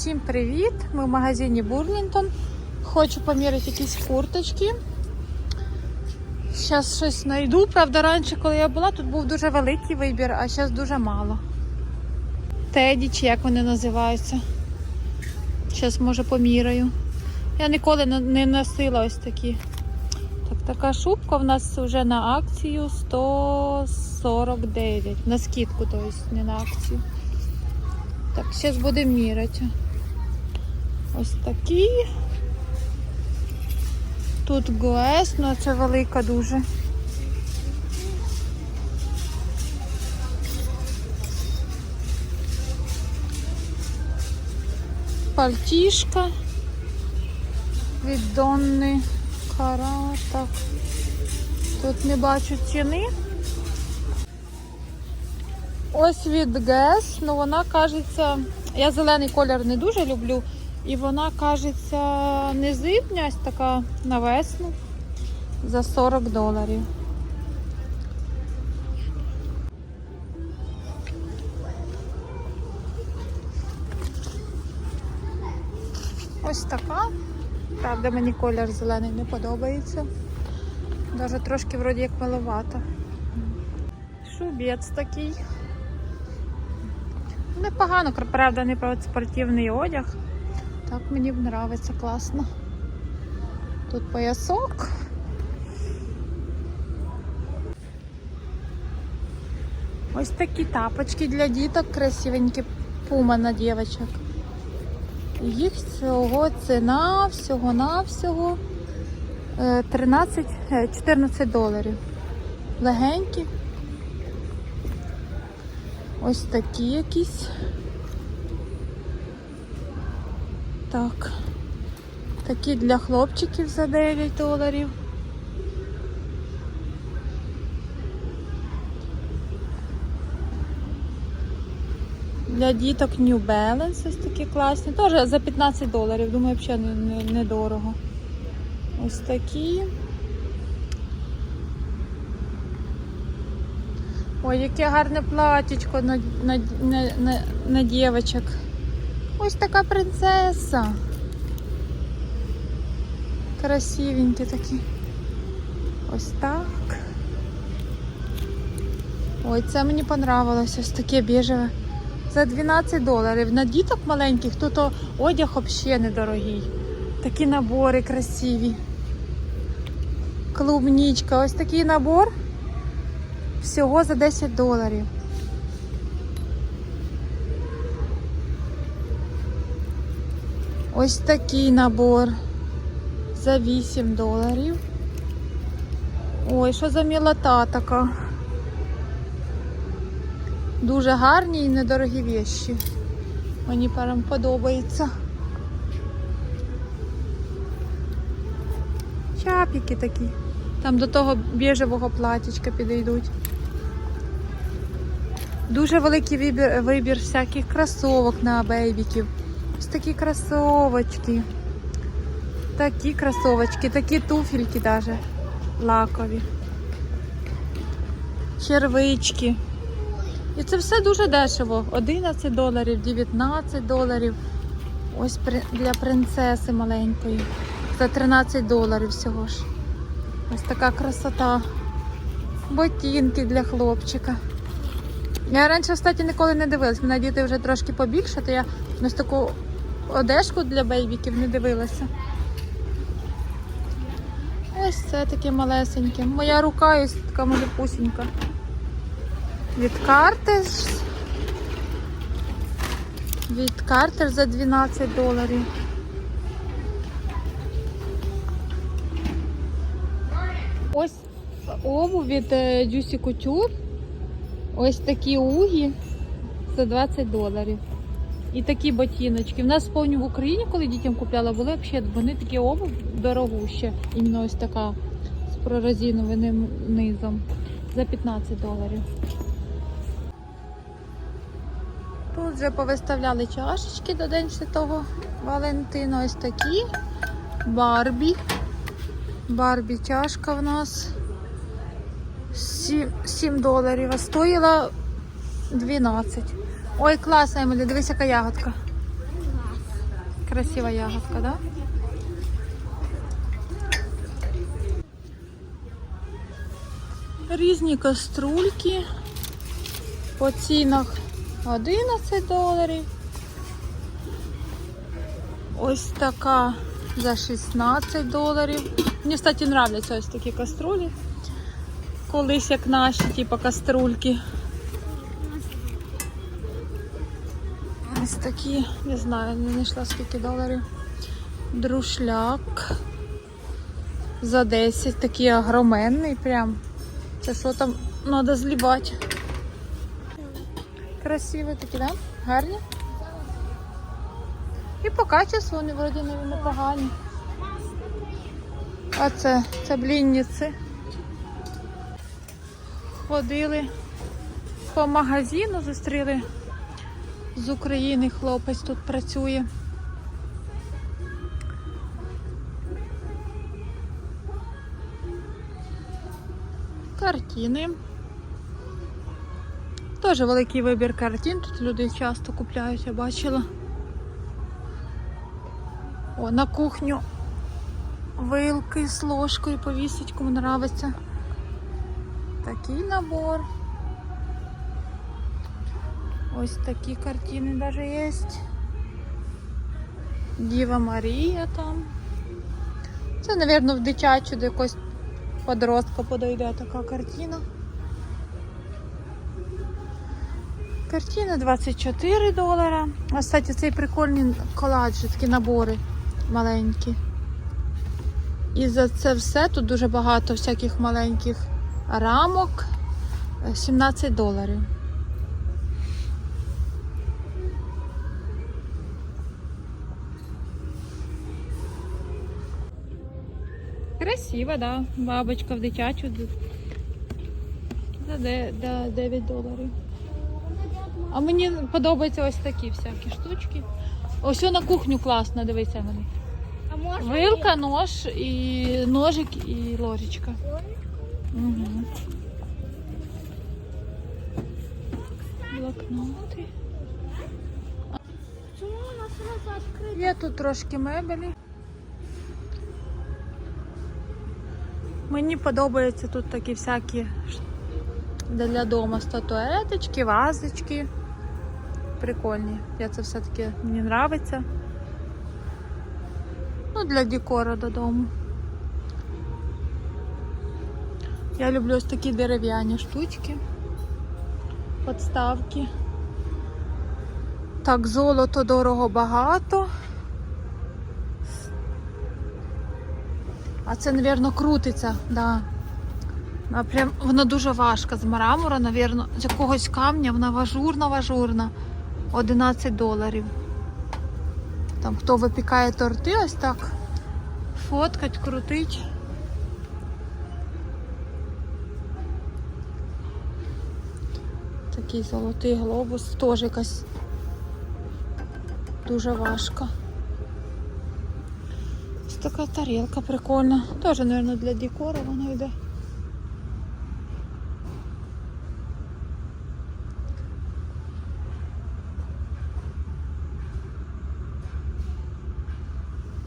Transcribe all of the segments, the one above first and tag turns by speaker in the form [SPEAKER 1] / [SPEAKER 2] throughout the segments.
[SPEAKER 1] Всім привіт! Ми в магазині Бурлінтон. Хочу поміряти якісь курточки. Зараз щось знайду. Правда, раніше, коли я була, тут був дуже великий вибір, а зараз дуже мало. Теді, чи як вони називаються. Зараз, може, поміряю. Я ніколи не- носила ось такі. Так, така шубка в нас вже на акцію 149. На скидку, тобто не на акцію. Так, зараз будемо міряти. Ось такі. Тут ГОЕС, ну це велика дуже. Пальтішка від Донни Кара. Так. Тут не бачу ціни. Ось від ГЕС, ну вона кажеться, я зелений колір не дуже люблю. І вона кажеться не зимня, така на весну за 40 доларів. Ось така. Правда, мені колір зелений не подобається. Даже трошки вроді як маловато. Шубець такий. Непогано, правда, не спортивний одяг. Так мені подобається класно. Тут поясок. Ось такі тапочки для діток, красивенькі пума на дівчаток. Їх всього ціна всього-навсього е, 13, е, 14 доларів. Легенькі. Ось такі якісь. Так. Такі для хлопчиків за 9 доларів. Для діток New Balance ось такі класні. Теж за 15 доларів. Думаю, взагалі не, не, недорого. Ось такі. Ой, яке гарне платічко на, на, на, на, на дівчаток. Ось така принцеса. Красивенькі такі. Ось так. Ой, це мені понравилось. Ось таке біжеве. За 12 доларів. На діток маленьких тут одяг взагалі недорогий. Такі набори красиві. Клубничка. Ось такий набор. Всього за 10 доларів. Ось такий набор за 8 доларів. Ой, що за мілота така. Дуже гарні і недорогі вещі. Мені прям подобається. Чапіки такі. Там до того біжевого платічка підійдуть. Дуже великий вибір, вибір всяких кросовок на бейбіків. Такі кросовочки. Такі кросовочки, такі туфельки даже лакові. Червички. І це все дуже дешево. 11 доларів, 19 доларів. Ось для принцеси маленької. За 13 доларів всього ж. Ось така красота. Ботинки для хлопчика. Я раніше, кстати, ніколи не дивилась. Мене діти вже трошки побільше, то я ось таку одежку для бейбіків не дивилася. Ось це таке малесеньке. Моя рука ось така малюпусінька. Від карти. Від Картер за 12 доларів. Ось обув від е, Juicy Couture. Ось такі угі за 20 доларів. І такі ботиночки. В нас повні в Україні, коли дітям купляла, були взагалі вони такі обув дорогущі. Іменно ось така з прорезиновим низом. За 15 доларів. Тут вже повиставляли чашечки до День Святого Валентина. Ось такі. Барбі. Барбі чашка в нас 7, 7 доларів, а стоїла 12. Ой, клас, Емілі, дивись, яка ягодка. Красива ягодка, да? Різні каструльки по цінах 11 доларів. Ось така за 16 доларів. Мені, кстати, нравляться ось такі каструлі. Колись як наші, типу каструльки. Ось такі, не знаю, не знайшла скільки доларів. Друшляк. За 10, такий огроменний прям. Це що там треба злівати. Красиві такі, да? Гарні? І по качеству вони вроді непогані. А це, це блінниці. Ходили по магазину, зустріли з України хлопець тут працює. Картини. Теж великий вибір картин. Тут люди часто купляють, я бачила. О, на кухню вилки з ложкою повісить, кому нравиться. Такий набор. Ось такі картини даже є. Діва Марія там. Це, мабуть, в дитячу до якогось подростка подойде така картина. Картина 24 долара. А, кстати, цей прикольний колаж, такі набори маленькі. І за це все тут дуже багато всяких маленьких рамок. Е, 17 доларів. Красиво, да. Бабочка в дитячу. За де- де- 9 доларів. А мені подобаються ось такі всякі штучки. Ось на кухню класно, дивися мене.
[SPEAKER 2] А
[SPEAKER 1] Вилка, нож і ножик і ложечка. Угу. Блокноти. Є тут трошки мебелі. Мені подобаються тут такі всякі для дому статуеточки, вазочки. Прикольні. Я це все-таки мені подобається. Ну, для декора додому. Я люблю ось такі дерев'яні штучки. Подставки. Так, золото дорого багато. А це, мабуть, крутиться, да. Прям, вона дуже важка з мармура, мабуть, з якогось камня, вона важурна, важурна. 11 доларів. Там хто випікає торти, ось так. Фоткать, крутить. Такий золотий глобус, теж якась дуже важка. Така тарілка прикольна. Теж, мабуть, для декора вона йде.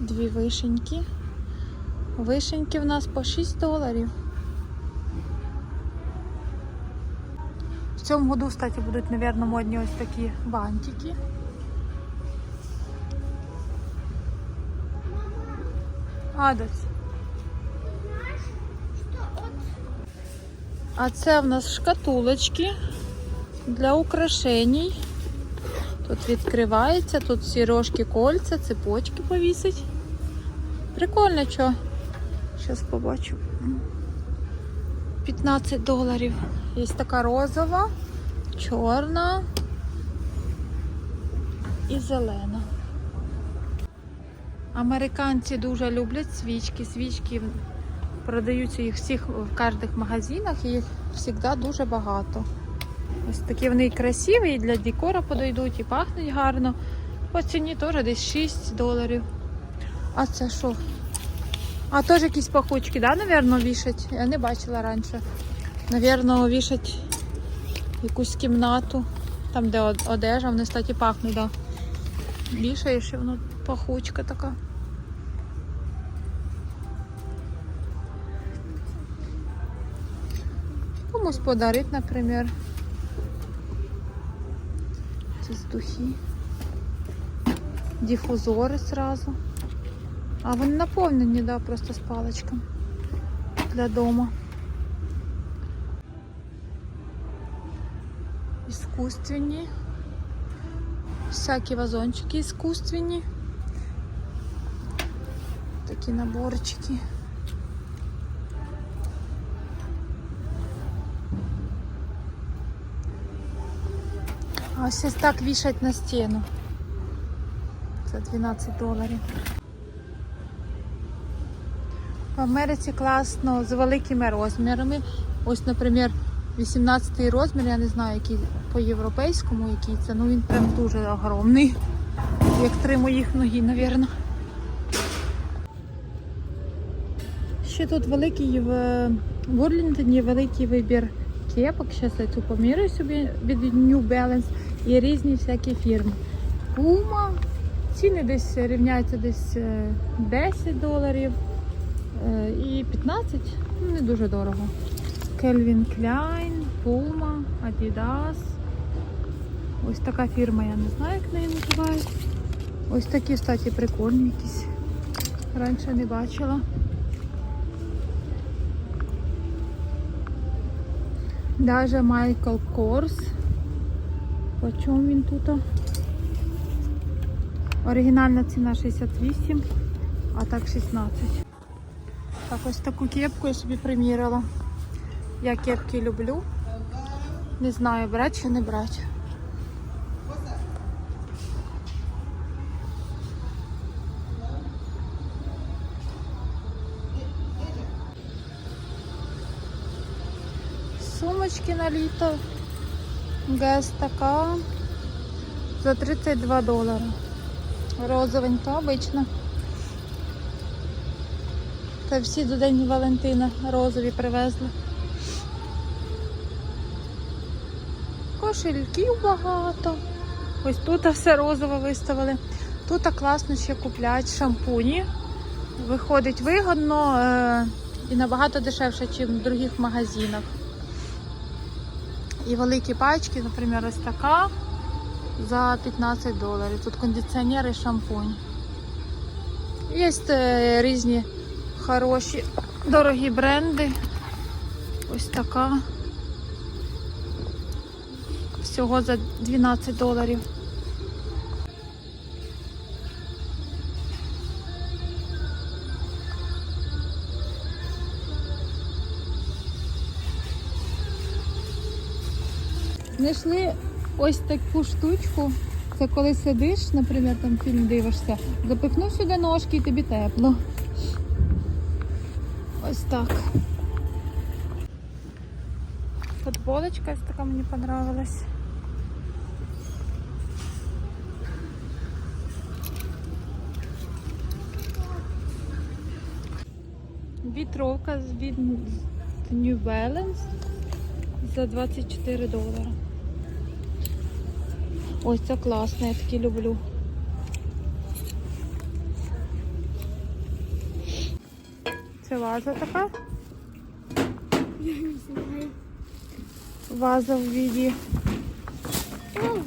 [SPEAKER 1] Дві вишеньки. Вишеньки в нас по 6 доларів. В цьому году, кстати, будуть, мабуть, модні ось такі бантики.
[SPEAKER 2] От
[SPEAKER 1] А це в нас шкатулочки для украшеній. Тут відкривається, тут сірожки, кольця, цепочки повісить. Прикольно, що. Зараз побачу. 15 доларів. Є така розова, чорна і зелена. Американці дуже люблять свічки. Свічки продаються їх всіх в кожних магазинах і їх завжди дуже багато. Ось такі вони красиві, і для декора подойдуть, і пахнуть гарно. По ціні теж десь 6 доларів. А це що? А теж якісь пахучки, да, напевно, вішать? Я не бачила раніше. Навірно, вішать якусь кімнату, там, де одежа, вони, кстати, пахнуть, да. Вішаєш і воно пахучка така. Комусь подарить, наприклад. Ці духи. Дифузори сразу. А вони наповнені, да, просто з паличками для дома. Іскусственні. Всякі вазончики іскусственні. Такі наборчики. А ось так вішать на стіну. За 12 доларів. В Америці класно з великими розмірами. Ось, наприклад, 18 розмір, я не знаю, який по європейському, який це, ну він прям дуже огромний. Як три моїх ноги, мабуть. Ще тут великий в Бурлінгтоні великий вибір кепок. Зараз я цю поміряю собі від New Balance. Є різні всякі фірми. Puma. Ціни десь рівняються десь е, 10 доларів е, і 15, ну не дуже дорого. Calvin Klein, Puma, Adidas. Ось така фірма, я не знаю, як неї називають. Ось такі, кстати, прикольні якісь. Раніше не бачила. Даже Майкл Корс. По він тут? Оригінальна ціна 68, а так 16. Так, ось таку кепку я собі примірила. Я кепки люблю. Не знаю, брати чи не брати. Сумочки на літо. Гес така за 32 долари. Розовенька, обична. Та всі до День Валентина розові привезли. Кошельків багато. Ось тут все розове виставили. Тут класно ще куплять шампуні. Виходить вигодно е- і набагато дешевше, ніж в других магазинах. І великі пачки, наприклад, ось така за 15 доларів. Тут кондиціонер і шампунь. Є е, різні хороші, дорогі бренди. Ось така. Всього за 12 доларів. Знайшли ось таку штучку. Це коли сидиш, наприклад, там фільм дивишся, запихнув сюди ножки і тобі тепло. Ось так. Футболочка ось така мені понравилась. Вітровка від New Balance за 24 долара. Ось це класно, я такі люблю. Це ваза така.
[SPEAKER 2] Я не знаю.
[SPEAKER 1] Ваза в віді.
[SPEAKER 2] Ого.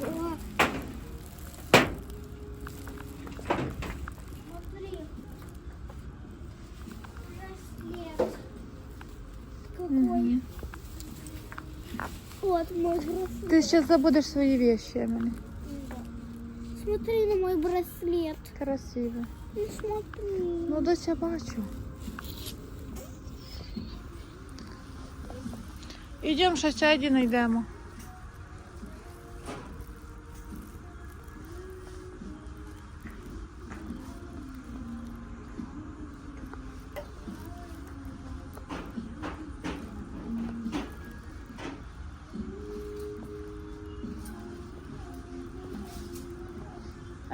[SPEAKER 2] Смотри. Браслет. Какой?
[SPEAKER 1] Мгм.
[SPEAKER 2] Вот мой браслет.
[SPEAKER 1] Ти сейчас забудеш свої вещи, мене.
[SPEAKER 2] Смотри на мой браслет.
[SPEAKER 1] Красиво.
[SPEAKER 2] Ну смотри.
[SPEAKER 1] Ну, я бачу. Ідемо ще сяді знайдемо.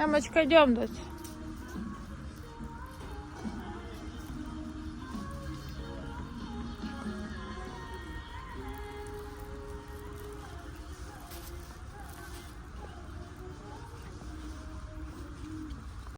[SPEAKER 1] Емочка, йдемо дось.